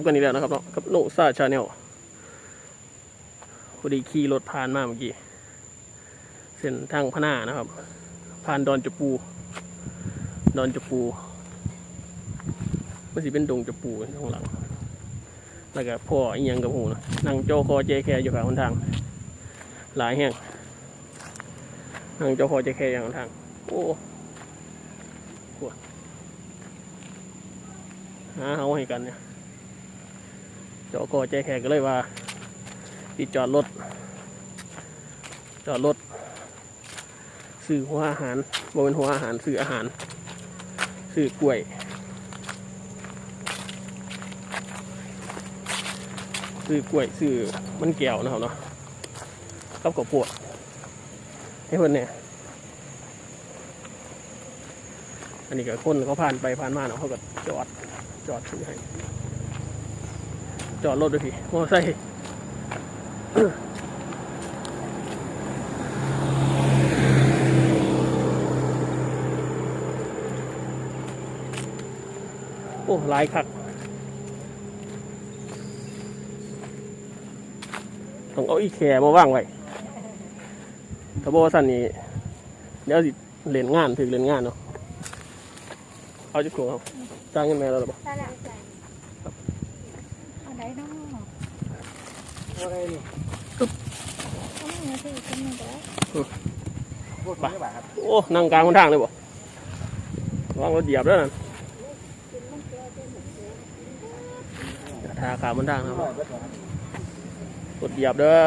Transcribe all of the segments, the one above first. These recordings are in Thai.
บกันอีกแล้วนะครับเนาะกับโนซาชาแนลพอดีขี่รถผ่านมาเมื่อกี้ เส้นทางพนานะครับ ผ่านดอนจปู ดอนจปูมันสิเป็นดงจปูข้างหลัง แล้วก็พ่ออีหยังกับหูนะนั่งโจคอเจแคอยู่ข้างหนทาง หลายแห่งนั่งโจคอเจแคอย่างหนทาง โอ้หาเอาให้กันเนี่ย โจอคอเจแคก็เลยว่าที่จอดรถ จอดรถซื้อหัวอาหารบ่เป็นหัวอาหารซื้ออาหารซื้อกล้วยซื้อกล้วยซื้อมันแก้วนะครับเนาะกับกระปวดให้เพิ่นเนี่ยอันนี้ก็คนเขาผ่านไปผ่านมาเนาะเขาก็จอดจอดซื้อให้ จอดรถด้วยพี่มอไซค์โอ้หลายคักต้องเอาอีแคมาว่างไว้ถ้าบอกว่าสันนี้เดี๋ยวสิเล่นงานถึงเล่นงานเนาะเอาจุดโกครับจ้างเงินแม่แล้วหรือเปล่า ได้แล้วใจอันไหนเนาะ อะ ไรนี่เอามือสิขึ้นมือไปแล้วพูดไปบ่าครับโอ้ นั่งกลางคนทางเลยบ่วางรถเหยียบด้วยนั่นทาขาบนทางนะครับรถเหยียบเด้อ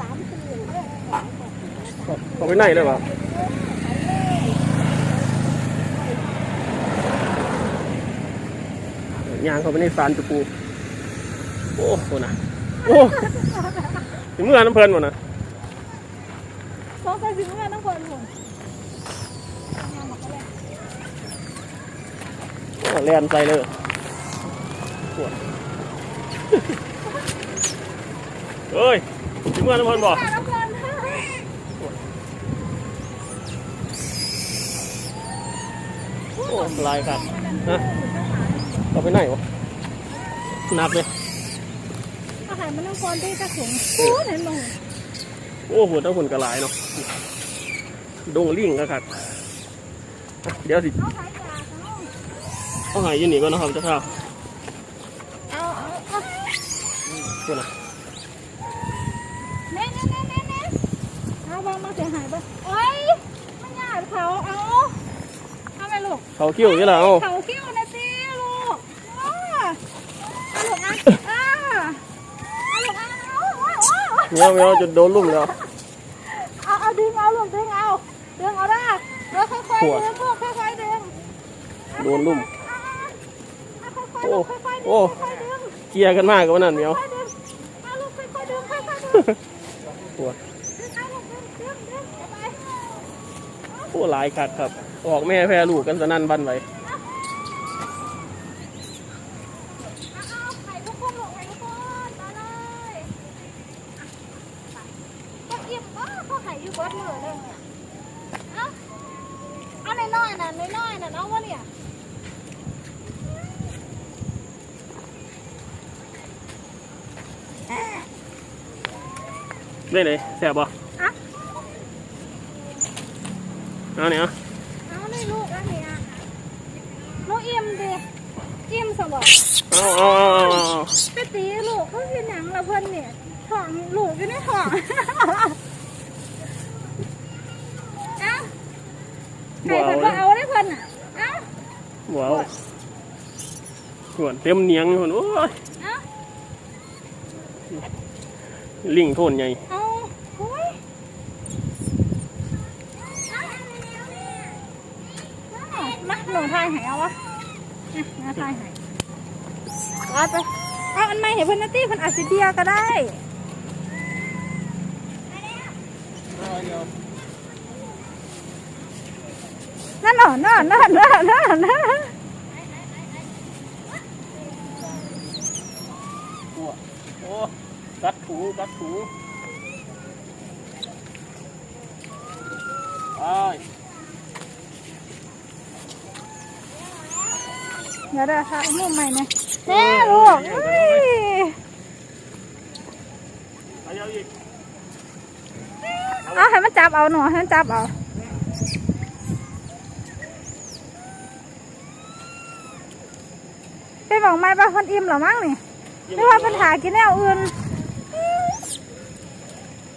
สามสี่เรื่อง เขาไปไหนเลยบ่ยางเขาไปในฟานจุปู โอ้โหนะโอ้ถึงเมื่อน้ำเพลินหมดนะสองใส่ถึงเงินทั้งคนผมโอ้แลนใส่เลยปวดเฮ้ยถึงเมื่อน้ำเพลินบ่ น้ำเงิน โอ้ลายครับฮะเขาไปไหนวะหนักเลยอาหารมันต้องคนที่จะถุงพูดเห็นมั้งโอ้โหถ้าหุ่นกระหลายเนาะดงลิงก็ครับอะเดี๋ยวสิเอาขายยาเขาเอาหายอยืนนี่ก่อนนะครับเจ้าข้าวเอาเอาเอา ตัวนะ เน่เน่เน่เน่เน่เอาบางมาเสียหายไปโอ้ยมันหยาดเขาเอาเอาไปลูก เขาคิ้วอย่างนี้แหละเอาเขาคิ้วนะสิลูกเอาเอาลูกอะอ่าเอาลูกอะเอาเอาเอาเมียวเมียวจนโดนลุ่มแล้ว เอาเอาดึงเอาลูกดึงเอาดึงเอาได้แล้วค่อยๆดึงลูกค่อยๆดึงโดนลุ่มเอาค่อยๆโอ้ดึงค่อยๆดึงโอ้ค่อยๆดึงเกียร์กันมากกับวันนั้นเมียวค่อยๆดึงเอาลูกค่อยๆดึงค่อยๆดึงปวดดึงเอาลูกดึงดึงดึงเอาไปโอ้หลายคักครับ ออกแม่แพรลูกกันสนั่นบันไว้เอาเอาไข่ทุกคนลูกไข่ทุกคนมาเลยก็อิ่มก็เขาไข่อยู่เบิดเลยเลยเอาเอาน้อยๆน่น้อยนะน้องวะเนี่ยได้เลยแสบบ่อะเอาเนี่ย เอาในลูกอันนี้อะลูกอิ่มดิ อิ่มสมองเอาเอาเอาเอาเอาไปตีลูกเขาเป็นหนังละเพิ่นเนี่ยท้องลูกอยู่ในท้องเอ้าใครบ่เพิ่นเอาว่าเอาได้เพิ่นอะเอ้าบ่เอาปวดเต็มเนียงอยู่พุ่นโอ้ยเอาลิงโทนใหญ่เอาเอามาหนูทายหายเอาวะอะมาทายหาย เอาไปเอาอันใหม่เห็นเพิ่นนะตี้เพิ่นอาจสิเบียก็ได้นั่นหนอนนั่นนั่นนั่นนั่นนั่นอ้กัดถูกัดถูไปเดี๋ยวเดี๋ยวถ่ายมุมใหม่เนี่ย แน่ลูกเฮ้ยไปเอาอีกเอาให้มันจับเอาหนูให้มันจับเอาไปบอกไม่ป่ะคนอิ่มเหรอมั้งนี่ไม่ว่าปัญหากินแนวอื่น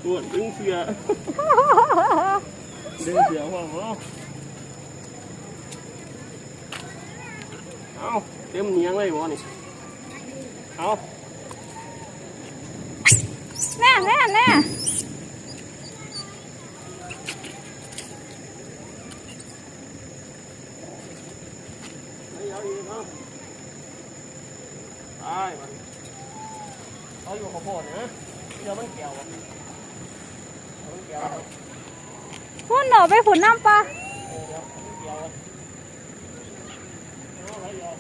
ตัวดึงเสือดึงเสือพ่อเอาเอาเต็มเนียงเลยบ่นี่ เอาแน่แน่แน่ไปเอาอีกเอาไปมันเอาอยู่ข้าวโพดนะเดี๋ยวมันแก้วอะเดี๋ยวมันแก้วอะพูดหนูไปขุนน้ำปลา เออเดี๋ยวมันแก้วอะเอาอะไรอยู่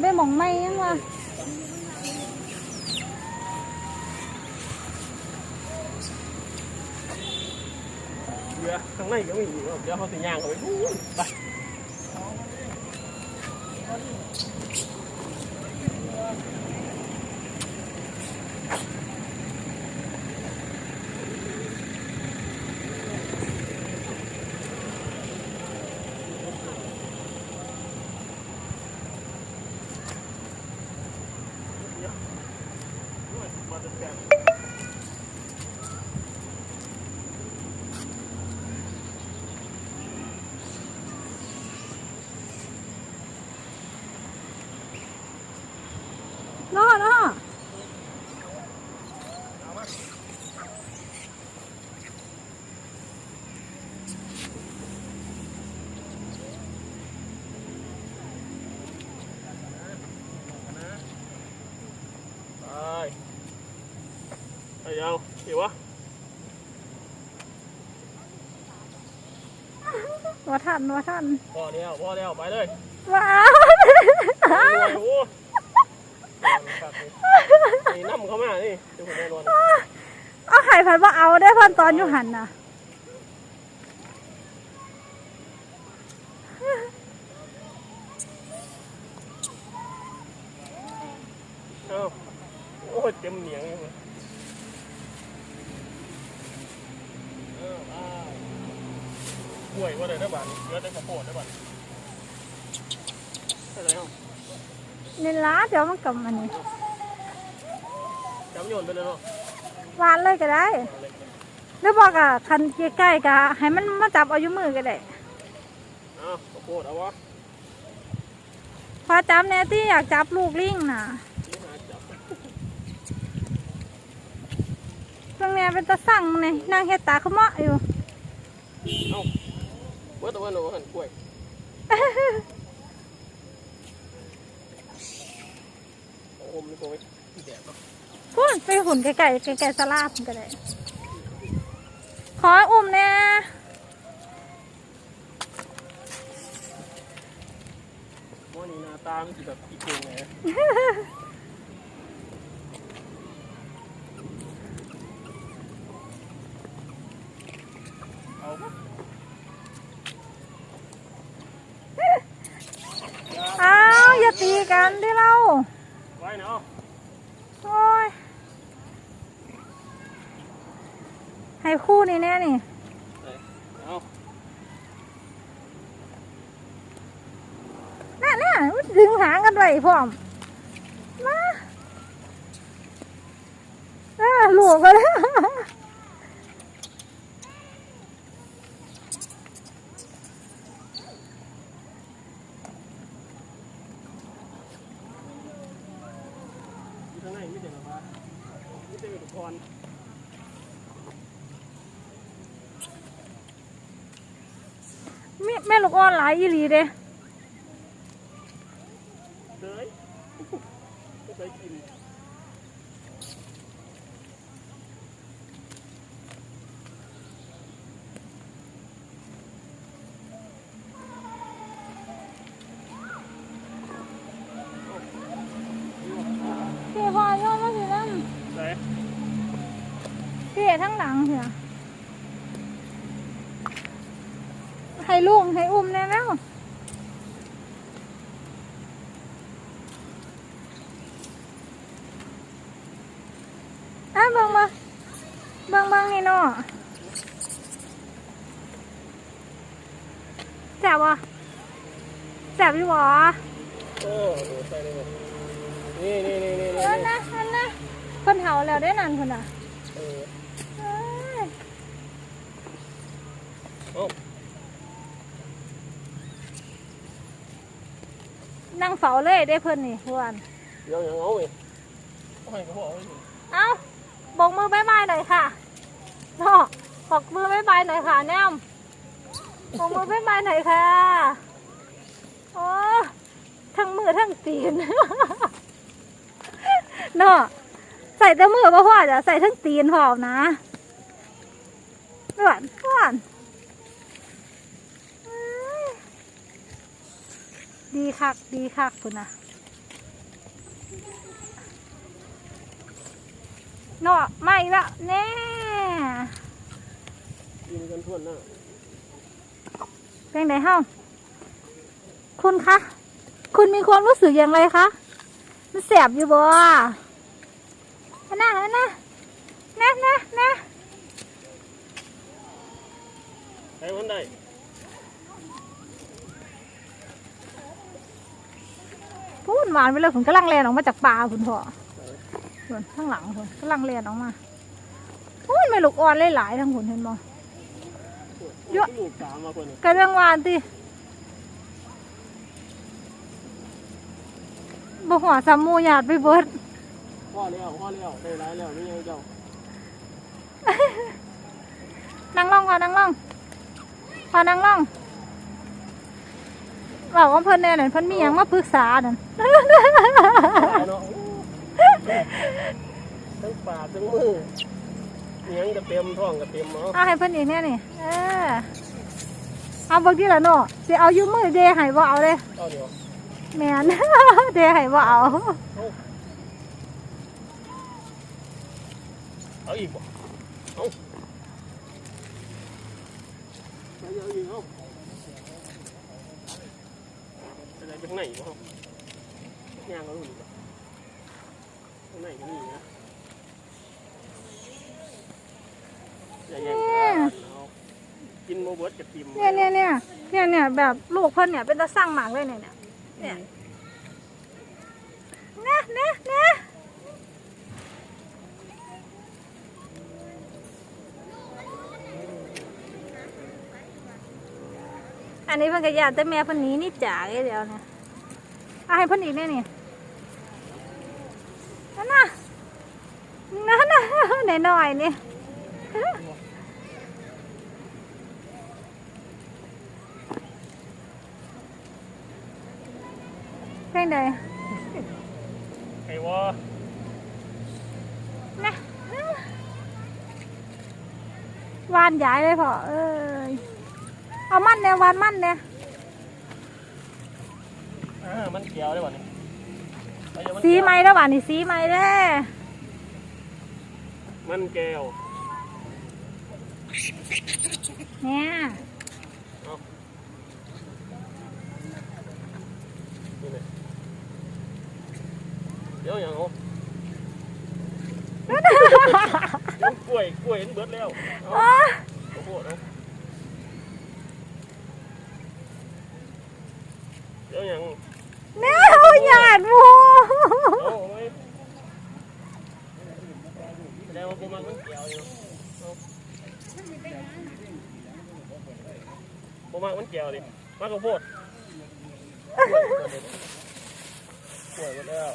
พูนไปหมองไม่ยังวะเรือ ข้างในก็มีอยู่เดี๋ยวเขาสิย่างเขาไปดูนไป น้อน้อ ไปไปเอาหิววะ ว่า ทันว่าทันพอแล้วพอแล้วไปเลยว้าวโอ้โหนี่น้ำเข้ามานี่ดูคนแน่นอนเอาไข่ผัดว่าเอาได้พันตอนอยู่หันน่ะ เอ้าโอ้ยเต็มเหนียงเลยเออไปกล้วยว่าได้ได้บ้านเยอะได้ข้าวโพดได้บ้านอะไรเอ้า นี่ละ เดี๋ยวมันกลับมานี่จำโยนไปเลยเนาะวานเลยก็ได้หรือบอกอะคันใกล้ๆกะให้มันมาจับเอาอยู่มือก็ได้เอ้าข้าวโพดเอาวะพอจับแน่ที่อยากจับลูกลิงน่ะนี่หาจับเพิ่งแน่เป็นตะสั่งนี่นางเฮ็ดตาเขาเมาะอยู่เอ้าเมื่อตะวันเราหันกล้วย อ้โหมันโกยแดดเนาะพไปหุ่นไก่ไก่ไก่สลาบก็ได้ขออุ้มแน่ว่านี่หน้าตามันคือแบบอีกโกงไงเอาอ้าวอย่าตีกันที่เรา ไว้เนาะโอ้ยให้คู่นี่แน่นี่เอาน่ะน่ะดึงหางกันไว้พร้อม มาอ่าหลวกไปแล้ว อยู่ข้างในไม่เด็กหรอวะไม่เด็ก อนแม่แม่ลูกอ่อนหลายอีหลีเด้เลยไม่เค ยกินทั้งหลังเหียให้ลุงให้อุ้มแน่แล้วอะเบิ่งมาเบิ่งเบิ่งนี่เนาะแซ่บวะแซ่บอยู่วะโอ้โหใส่เลยนี่นี่นี่นี่เอนี่อนะอันนะคนเฒ่าแล้วได้นานคนอะ เออ เอ้ย เอา นั่งเฝ้าเลยได้เพิ่นนี่พวนเดี๋ยวยังเอาอีกเอาให้กระเพาะเอาไว้สิเอาบอกมือบายบายหน่อยค่ะพ่อบอกมือบายบายหน่อยค่ะแนมบอกมือบายบายหน่อยค่ะโอ้ทั้งมือทั้งตีนเนาะใส่แต่มือก็พอจะใส่ทั้งตีนพร้อมนะหวานหวานเอ้ย ดีคัก ดีคักคุณนะเนาะไม่ละแน่กินกันทั่วหน้าเป็นไงเฮ้าคุณคะ คุณมีความรู้สึกอย่างไรคะ มันแสบอยู่บ่อันน่ะอันน่ะนะนะนะใช้มันได้ พูดหวานไปเลยผมกำลังแลนออกมาจากป่าคุณพ่อส่วนข้างหลังคุณกำลังแลนออกมาพูดไม่ลูกอ่อนหลายๆทั้งคุณเห็นบ่เยอะลูกสามมาคนหนึ่งกระเรื่องหวานติบ่หัวสามหมูหยาดไปเบิดพ่อแล้วพ่อแล้วได้ร้ายแล้วนี่ยังเจ้านั่งล่องก่อนนั่งล่องพอนั่งล่อง บอกว่าเพิ่นแน่นั่นเพิ่นมีหยังมาปรึกษานั่นเอาเนาะทั้งปากทั้งมือเนียงก็เต็มท้องก็เต็มเนาะเอาให้เพิ่นอีกแน่นี่เออเอาเบิ่งทีละเนาะสิเอาอยู่มือเดให้บ่เอาเลยเอาเดี๋ยวแม่นเดให้บ่เอาเอาอีกบ่เอาไปเอาอีกเอาอะ ไรไปข้างในบ่ย่างเอาลูกบ่ข้างในก็มีนะอย่าแย่งกันเอากินโมเบิร์ตกับติมเนี่ยเนี่ยเนี่ยเนี่ยเนี่ยแบบลูกเพิ่นเนี่ยเป็นตาสร้างหมากเลยเนี่ยเนี่ยเนี่ยนะนะนะอันนี้เพิ่นก็อยาแต่แม่เพิ่นหนี้นี่จ๋าเลยเดียวเนี่ย อาให้เพิ่นอีกแน่นี่นั่นน่ะนั่นน่ะหน่อยๆนี่เพลงใดไอ้วอนะวานใหญ่เลยพอเอ้ยเอามันเนี่ยวานมันเนี่ย อ่ามันเกี่ยวได้บ่เนี่ยเอาอย่ามันสีไหม้แล้ววานนี่สีไหม้เด้อมันแก้วเนี่ยนี่เลยเดี๋ยวอย่างเอากล้วยกล้วยเห็นเบิดแล้วเอาโอ้ยโอ้โหเอาเดี๋ยวอย่าง เนี่ยเอาหยาดหมูเอาไว้แสดงว่ากูมันมันเกี่ยวอยู่เอากูมันมันเกี่ยวดิมากกว่าโพดกล้วยหมดแล้ว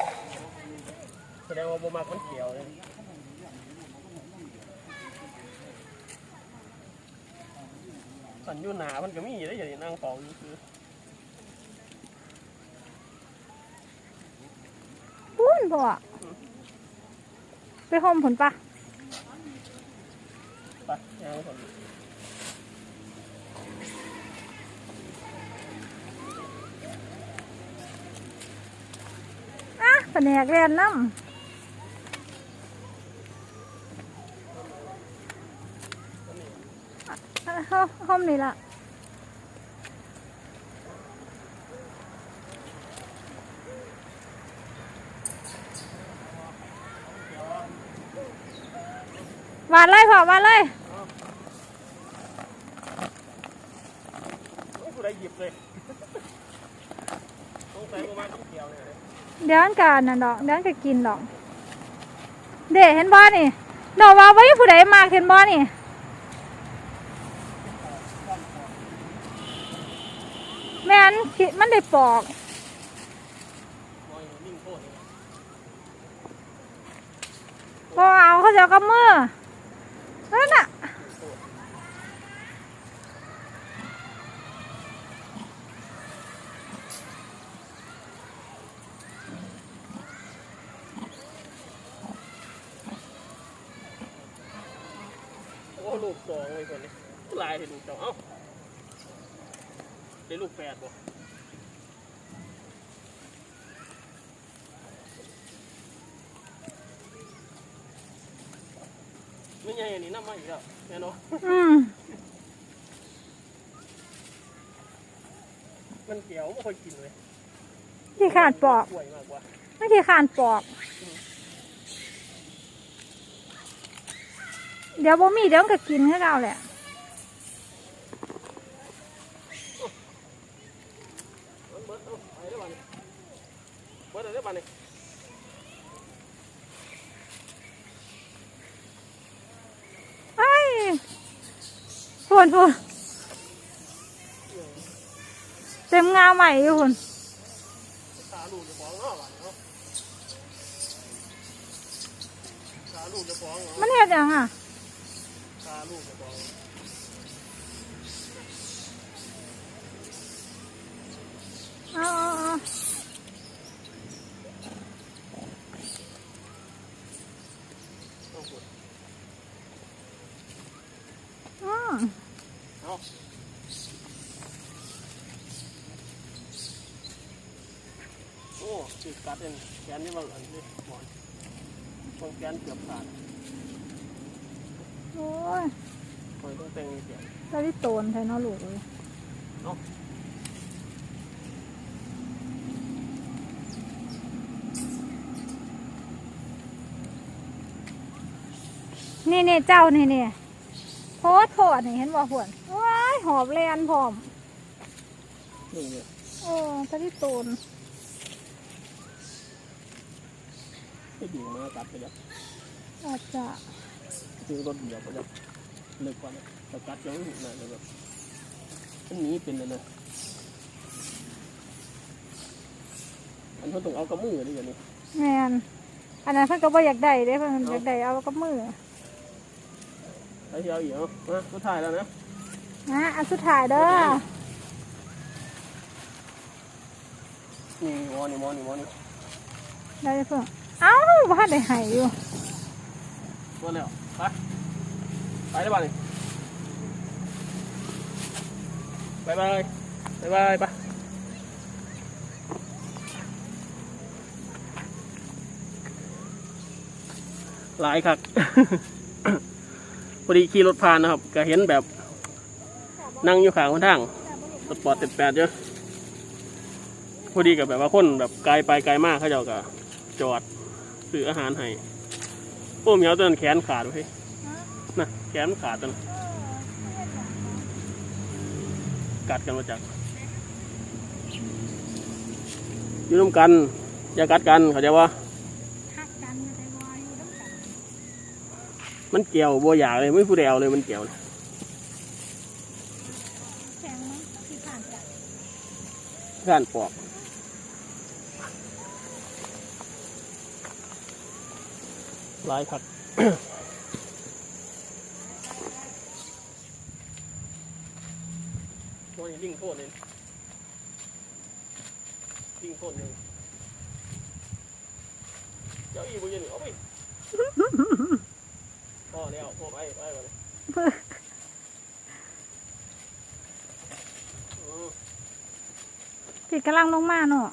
แสดงว่าบูมักมันเกี่ยวเลยสันอยูหนามันก็มีได้อย่างนั่งเฝ้าอยู่คือ ปุ้น พ่อไปห่มผลปะไปย่างก่อนอะแผนกเรียนน้ห้องห้องนี่ละหวานเลย พ่อหวาเลยผู้ใดหยิบเลยสงสัยประมาณเกี่ยวเลยเดี๋ยวอันกันน่ะดอกเดี๋ยวอันก็กินดอก เด็เห็นบ่นี่ดอกว่าไว้ผู้ใดมากเห็นบ่นี่แม่นคิดมันได้ปอกมอยนิ่งโคตรพอเอาเขาจะเอากับมือ นั่นน่ะ โอ้ลูกสองเลยคนนี้ลายให้ลูกสองเอ้าได้ลูกแปดบ่ไม่ใหญ่อั น้ำมาอีกแล้วแน่นอนอืมมันเกี่ยวไม่ค่อยกินเลยขี้ขาดปอกป่วยมากกว่าไม่ขี้ขาดปอก เดี๋ยวบ่มีเดี๋ยวมันก็กินให้เราแหละ มันเบิดเอาไปได้บ้านี่เบิดเอาได้บ้านี่ ไอ้ฝุ่ นพูนเต็มงาใหม่อยู่ฝุ่นมันเห็ดยังอะ ตาลูกจะฟ้อง เอาเอาเอา ต้องกด อืม เอาโอ้ติดกัด เองแขนนี่บางอันนี่หมอนบางแขนเกือบขาดโอ้ยคอยต้องแต่งเสียงตาที่โตนแทนเนาะลูกเลยเนาะนี่นี่เจ้านี่นี่โพดโพดนี่เห็นบ่ผวนว้ายหอบแลนพร้อมนี่เนี่ยโอ้ตาที่โตน ให้ดิ่งมากัดไปแล้วอาจจะคือรถเดียวไปแล้วเลิกกว่านะแต่กัดยังไม่ถึงนะเลยแบบอันนี้เป็นเลยนะอันเขาต้องเอากระมือนี่อย่างนี้แมนอันนั้นเพิ่นก็บ่อยากได้เด้เพิ่นอยากได้เอากับมือใช้เอาอีกเอามาสุดท้ายแล้วนะนะอันสุดท้ายเด้อนี่มอนี่มอนี่มอนี่ได้เพิ่น เอ้าบ่ทันได้ให้อยู่ตัวแล้วไปไปได้บ้านี่บายบายบายบายไปหลายครับพอดีขี่รถผ่านนะครับ ก็เห็นแบบนั่งอยู่ขางคนทางสปอร์ตเต็ดแปดเยอะพอดีกับแบบว่าคนแบบไกลไปไกลมากเขาเจ้าก็จอด ซื้ออาหารให้โอ้เหมียวตัวนั้นแขนขาดเว้ยนะแขนมันขาดตัวนั้นกัดกันมาจากอยู่ร่วมกัน อย่ากัดกันเขาใจว่าฮักกันได้บ่อยู่นำกันมันเกี่ยวบัวอยากเลยไม่ผู้ใดเอาเลยมันเกี่ยวเลยแข็งมั้งที่ผ่านกันการปอก หลายคักตัวนี้ลิงโทษเลยลิงโทษเลยเจ้าอีบุญยันเอาไปพอแล้วพอไปไปไปเลยเออพี่กำลังลงมาเนาะ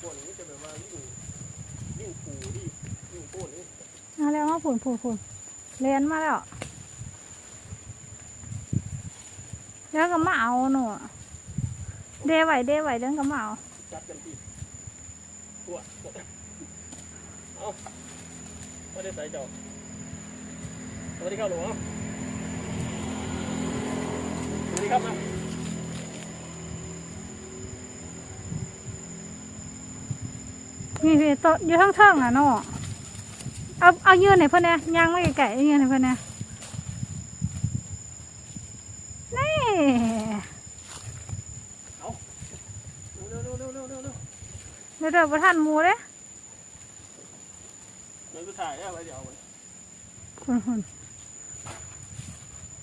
พวกนี้จะแบบว่าลิงลิงปูลิงลิงโทษนี่ เอา แล้วมาผุนผุนผุนเรียนมาแล้วยวก็มาเอาหนูเดไหวเดไหวเดี๋ยวก็มาเอาจัดกันทีตัวเอาไม่ได้ใส่เจ้าสวัสดีครับหลวงสวัสดีครับนะนี่พี่โตะอยู่ทั้งเทิงๆอะเนาะ เอาเอายืนให้เพื่อนเนี่ยยางไม่ไก่ยืนให้เพื่อนเนี่ยนี่เร็วเร็วเร็วเร็วเร็วเร็วเดี๋ยวเดี๋ยวประทานหมูเลยเดี๋ยวจะถ่ายได้ไว้เดี๋ยวเอาไว้หุ่นหุ่น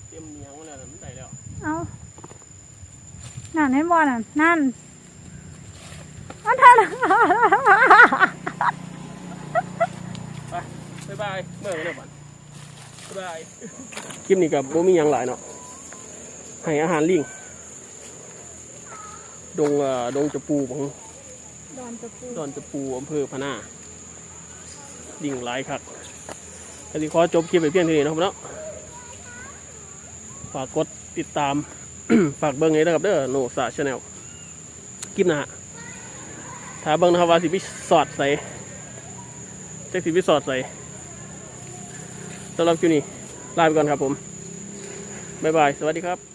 เตรียมเนียงไว้แล้วนะมันได้แล้วเอานั่นให้บอลน่ะนั่นอันท่าน บ๊ายบายเมื่อกันเดี๋ยวก่อนบ๊ายบายคลิปนี้กับโบมีหยังหลายเนาะให้อาหารลิงดงเอ่อดงจะปูของดอนตะปูดอนจะปูอำเภอพะนาลิงหลายครับก็สิขอจบคลิปไปเพียงเท่านี้นะครับเนาะฝากกดติดตาม ฝากเบิ้งให้ด้วยครับเด้อโนซาชาแนลคลิปหนะฮะถ้าเบิ้งนะครับว่าสิพิสอดใส่จะสิพิสอดใส่ สำหรับคิวนี้ลาไปก่อนครับผม บ๊ายบาย สวัสดีครับ